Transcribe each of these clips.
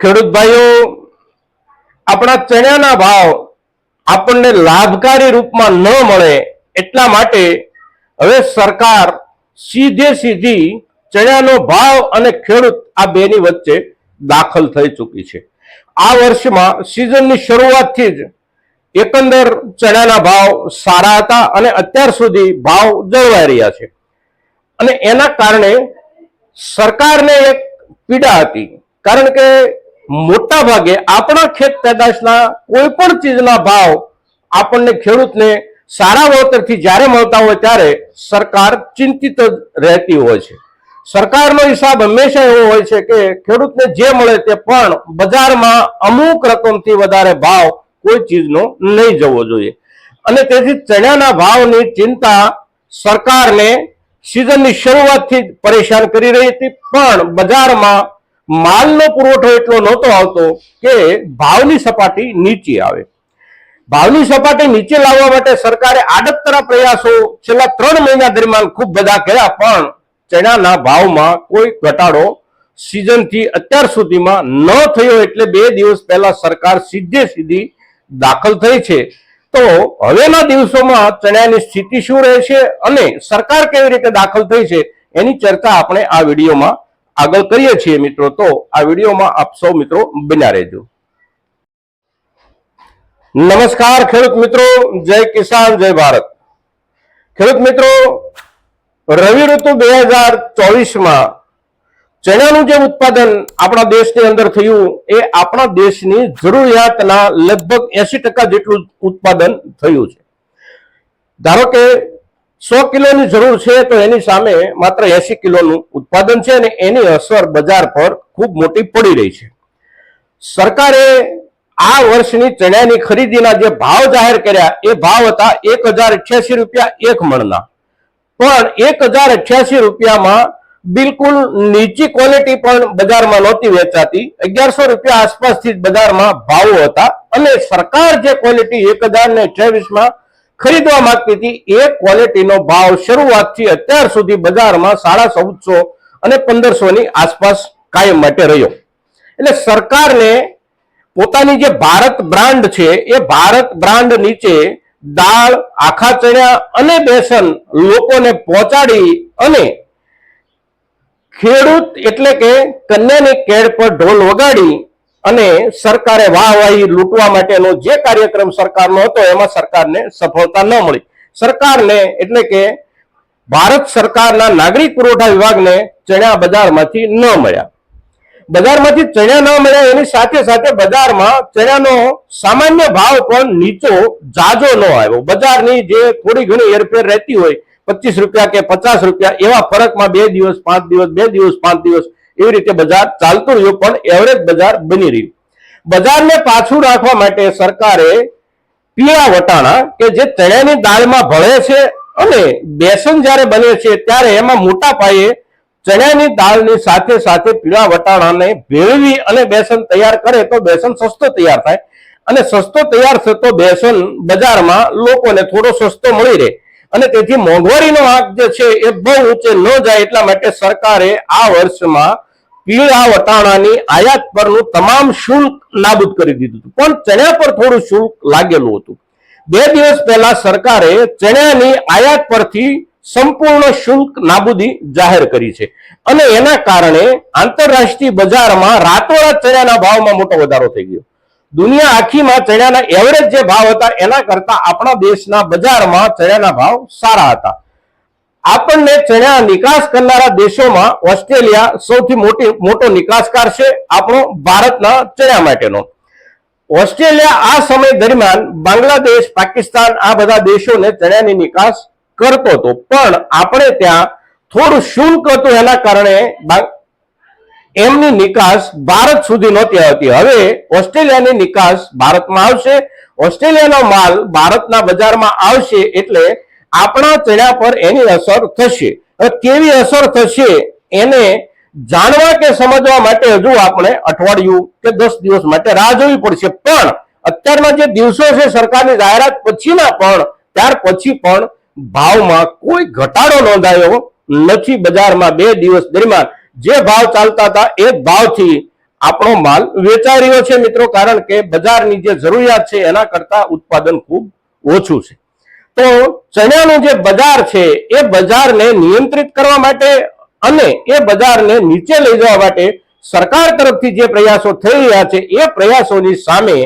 ખેડૂત ભાઈઓ આપણા ચણાના ભાવ આપણને લાભકારી રૂપમાં ન મળે એટલા માટે હવે સરકાર સીધે સીધી ચણાનો ભાવ અને ખેડૂત આ બેની વચ્ચે દાખલ થઈ ચૂકી છે. આ વર્ષમાં સિઝનની શરૂઆતથી જ એકંદર ચણાના ભાવ સારા હતા અને અત્યાર સુધી ભાવ જળવાઈ રહ્યા છે. અને એના કારણે સરકારને એક પીડા હતી. કારણ કે મોટા ભાગે આપણા ખેત પેદાશના કોઈ પણ ચીજના ભાવ આપણને ખેડૂતને સારા વળતરથી જ્યારે મળતા હોય ત્યારે સરકાર ચિંતિત રહેતી હોય છે. સરકારનો હિસાબ હંમેશા એવો હોય છે કે ખેડૂતને જે મળે તે પણ બજારમાં અમુક રકમથી વધારે ભાવ કોઈ ચીજનો નહીં જવો જોઈએ. અને તેથી ચણાના ભાવની ચિંતા સરકારને સિઝનની શરૂઆતથી જ પરેશાન કરી રહી હતી, પણ બજારમાં માલનો પુરવઠો એટલો નહોતો આવતો કે ભાવની સપાટી નીચે આવે. ભાવની સપાટી નીચે લાવવા માટે સરકારે આડતરા પ્રયાસો છેલ્લા ત્રણ મહિના દરમિયાન ખૂબ બધા કર્યા, પણ ચણાના ભાવમાં કોઈ ઘટાડો સિઝનથી અત્યાર સુધીમાં ન થયો એટલે બે દિવસ પહેલા સરકાર સીધે સીધી દાખલ થઈ છે. તો હવેના દિવસોમાં ચણાની સ્થિતિ શું રહેશે અને સરકાર કેવી રીતે દાખલ થઈ છે એની ચર્ચા આપણે આ વિડીયોમાં આગળ કરીએ છીએ મિત્રો, તો આ વિડીયોમાં આપ સૌ મિત્રો બન્યા રહેજો. નમસ્કાર ખેડૂત મિત્રો, જય કિસાન, જય ભારત. ખેડૂત મિત્રો, રવિ ઋતુ બે હજાર ચોવીસમાં ચણાનું જે ઉત્પાદન આપણા દેશની અંદર થયું, એ આપણા દેશની જરૂરિયાતના લગભગ એસી જેટલું ઉત્પાદન થયું છે. ધારો કે સો કિલોની જરૂર છે તો એની સામે માત્ર એસી કિલોનું ઉત્પાદન છે અને એની અસર બજાર પર ખૂબ મોટી પડી રહી છે. સરકારે આ વર્ષની ચણાની ખરીદીના જે ભાવ જાહેર કર્યા, એ ભાવ હતા એક હજાર અઠ્યાસી રૂપિયા એક મણના. પણ એક હજાર અઠ્યાસી રૂપિયામાં બિલકુલ નીચી ક્વોલિટી પણ બજારમાં નહોતી વેચાતી. અગિયારસો રૂપિયા આસપાસથી બજારમાં ભાવો હતા. અને સરકાર જે ક્વોલિટી એક હજાર ને અઠ્યાવીસમાં ખરીદવા માંગતી હતી. એ ક્વોલિટીનો ભાવ શરૂઆતથી અત્યાર સુધી બજારમાં સાડા ચૌદસો અને પંદરસો ની આસપાસ કાયમ માટે રહ્યો. એટલે સરકારને પોતાની જે ભારત બ્રાન્ડ છે, એ ભારત બ્રાન્ડ નીચે દાળ, આખા ચણ્યા અને બેસન લોકોને પહોંચાડી અને ખેડૂત એટલે કે કન્યાની કેળ પર ઢોલ વગાડી અને સરકારે વાહવાહી લૂંટવા માટેનો જે કાર્યક્રમ સરકારનો હતો, એમાં સરકારને સફળતા ન મળી. સરકારને એટલે કે ભારત સરકારના નાગરિક પુરવઠા વિભાગને ચણ્યા બજારમાંથી ન મળ્યા. બજારમાંથી ચણ્યા ન મળ્યા, એની સાથે સાથે બજારમાં ચણાનો સામાન્ય ભાવ પણ નીચો, જાજો ન આવ્યો. બજારની જે થોડી ઘણી હેરફેર રહેતી હોય, પચીસ રૂપિયા કે પચાસ રૂપિયા એવા ફરકમાં બે દિવસ, પાંચ દિવસ, બે દિવસ, પાંચ દિવસ એવી રીતે બજાર ચાલતું રહ્યું, પણ એવરેજ બજાર બની રહ્યું. બજારને પાછું રાખવા માટે સરકારે પીળા વટાણા કે જે ચણાની દાળમાં ભળે છે અને બેસન જ્યારે બને છે, ત્યારે એમાં મોટા પાયે ચણાની દાળની સાથે સાથે પીળા વટાણાને ભેળવી અને બેસન તૈયાર કરે તો બેસન સસ્તો તૈયાર થાય. અને સસ્તો તૈયાર થતો બેસન બજારમાં લોકોને થોડો સસ્તો મળી રહે. અને તેથી મોંઘવારીનો આંક જે છે, એ બહુ ઊંચે ન જાય એટલા માટે સરકારે આ વર્ષમાં પીળા વટાણાની આયાત પરનું તમામ શુલ્ક નાબૂદ કરી દીધું હતું. પણ ચણા પર થોડું શુલ્ક લાગેલું હતું. બે દિવસ પહેલા સરકારે ચણાની આયાત પરથી સંપૂર્ણ શુલ્ક નાબૂદી જાહેર કરી છે. અને એના કારણે આંતરરાષ્ટ્રીય બજારમાં રાતોરાત ચણાના ભાવમાં મોટો વધારો થઈ ગયો. દુનિયા આખીમાં ચણાના એવરેજ જે ભાવ હતા એના કરતા આપણા દેશના બજારમાં ચણાના ભાવ સારા હતા. આપણને ચણા નિકાસ કરનારા દેશોમાં ઓસ્ટ્રેલિયા સૌથી મોટી મોટો નિકાસકાર છે આપણો ભારતના ચણા માટેનો. ઓસ્ટ્રેલિયા આ સમય દરમિયાન બાંગ્લાદેશ, પાકિસ્તાન આ બધા દેશોને ચણાની નિકાસ કરતો હતો. પણ આપણે ત્યાં થોડું શુલ્ક હતું એના કારણે એમની નિકાસ ભારત સુધી નહોતી આવતી. હવે ઓસ્ટ્રેલિયાની નિકાસ ભારતમાં આવશે. ઓસ્ટ્રેલિયાનો માલ ભારતના બજારમાં આવશે એટલે આપણા ચહેરા પર એની અસર થશે. કેવી અસર થશે એને જાણવા કે સમજવા માટે હજુ આપણે અઠવાડિયું કે દસ દિવસ માટે રાહ જોવી પડશે. પણ અત્યારના જે દિવસો છે સરકારની જાહેરાત પછીના પણ, ત્યાર પછી પણ ભાવમાં કોઈ ઘટાડો નોંધાયો નથી બજારમાં બે દિવસ દરમિયાન. જે ભાવ ચાલતા હતા એ ભાવથી આપણો માલ વેચાઈ રહ્યો છે મિત્રો. કારણ કે બજારની જે જરૂરિયાત છે એના કરતા ઉત્પાદન ખૂબ ઓછું છે. તો ચણાનું જે બજાર છે, એ બજારને નિયંત્રિત કરવા માટે અને એ બજારને નીચે લઈ જવા માટે સરકાર તરફથી જે પ્રયાસો થઈ રહ્યા છે, એ પ્રયાસોની સામે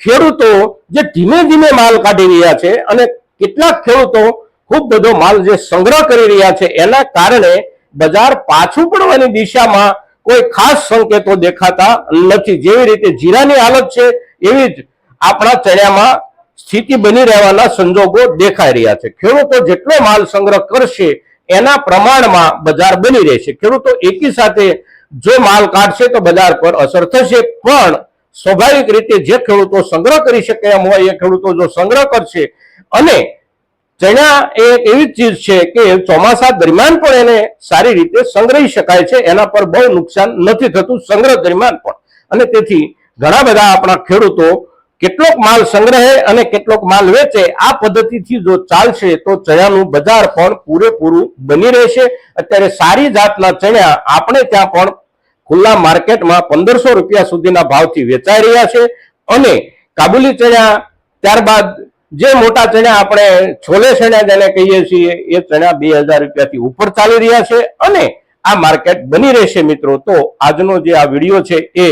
ખેડૂતો જે ધીમે ધીમે માલ કાઢી રહ્યા છે અને કેટલાક ખેડૂતો ખૂબ બધો માલ જે સંગ્રહ કરી રહ્યા છે, એના કારણે બજાર પાછું પડવાની દિશામાં કોઈ ખાસ સંકેતો દેખાતા નથી. જેવી રીતે જીરાની હાલત છે, એવી જ આપણા ચણામાં સ્થિતિ બની રહેવાના સંજોગો દેખાઈ રહ્યા છે. ખેડૂતો જેટલો માલ સંગ્રહ કરશે, એના પ્રમાણમાં બજાર બની રહેશે. ખેડૂતો એકી સાથે જો માલ કાઢશે તો બજાર પર અસર થશે, પણ સ્વાભાવિક રીતે જે ખેડૂતો સંગ્રહ કરી શકે એમ હોય, એ ખેડૂતો જો સંગ્રહ કરશે, અને ચણા એ એવી ચીજ છે કે ચોમાસા દરમિયાન પણ એને સારી રીતે સંગ્રહી શકાય છે, એના પર બહુ નુકસાન નથી થતું સંગ્રહ દરમિયાન પણ. અને તેથી ઘણા બધા આપણા ખેડૂતો કેટલોક માલ સંગ્રહે અને કેટલોક માલ વેચે, આ પદ્ધતિથી જો ચાલશે તો ચણાનું બજાર પણ પૂરેપૂરું બની રહેશે. અત્યારે સારી જાતના ચણા આપણે ત્યાં પણ ખુલ્લા માર્કેટમાં પંદરસો રૂપિયા સુધીના ભાવથી વેચાઈ રહ્યા છે. અને કાબુલી ચણા, ત્યારબાદ જે મોટા ચણા આપણે છોલે ચણા જેને કહીએ છીએ, એ ચણા બે હજાર રૂપિયાથી ઉપર ચાલી રહ્યા છે અને આ માર્કેટ બની રહેશે મિત્રો. તો આજનો જે આ વીડિયો છે એ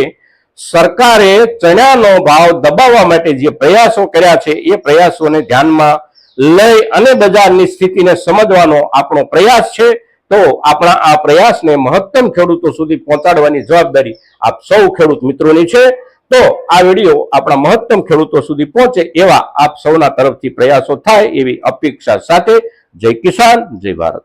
સરકારે ચણાનો ભાવ દબાવવા માટે જે પ્રયાસો કર્યા છે, એ પ્રયાસોને ધ્યાનમાં લઈ અને બજારની સ્થિતિને સમજવાનો આપણો પ્રયાસ છે. તો આપણા આ પ્રયાસને મહત્તમ ખેડૂતો સુધી પહોંચાડવાની જવાબદારી આપ સૌ ખેડૂત મિત્રોની છે. તો આ વીડિયો આપણા મહત્તમ ખેડૂતો સુધી પહોંચે એવા આપ સૌના તરફથી પ્રયાસો થાય એવી અપેક્ષા સાથે. જય કિસાન, જય ભારત.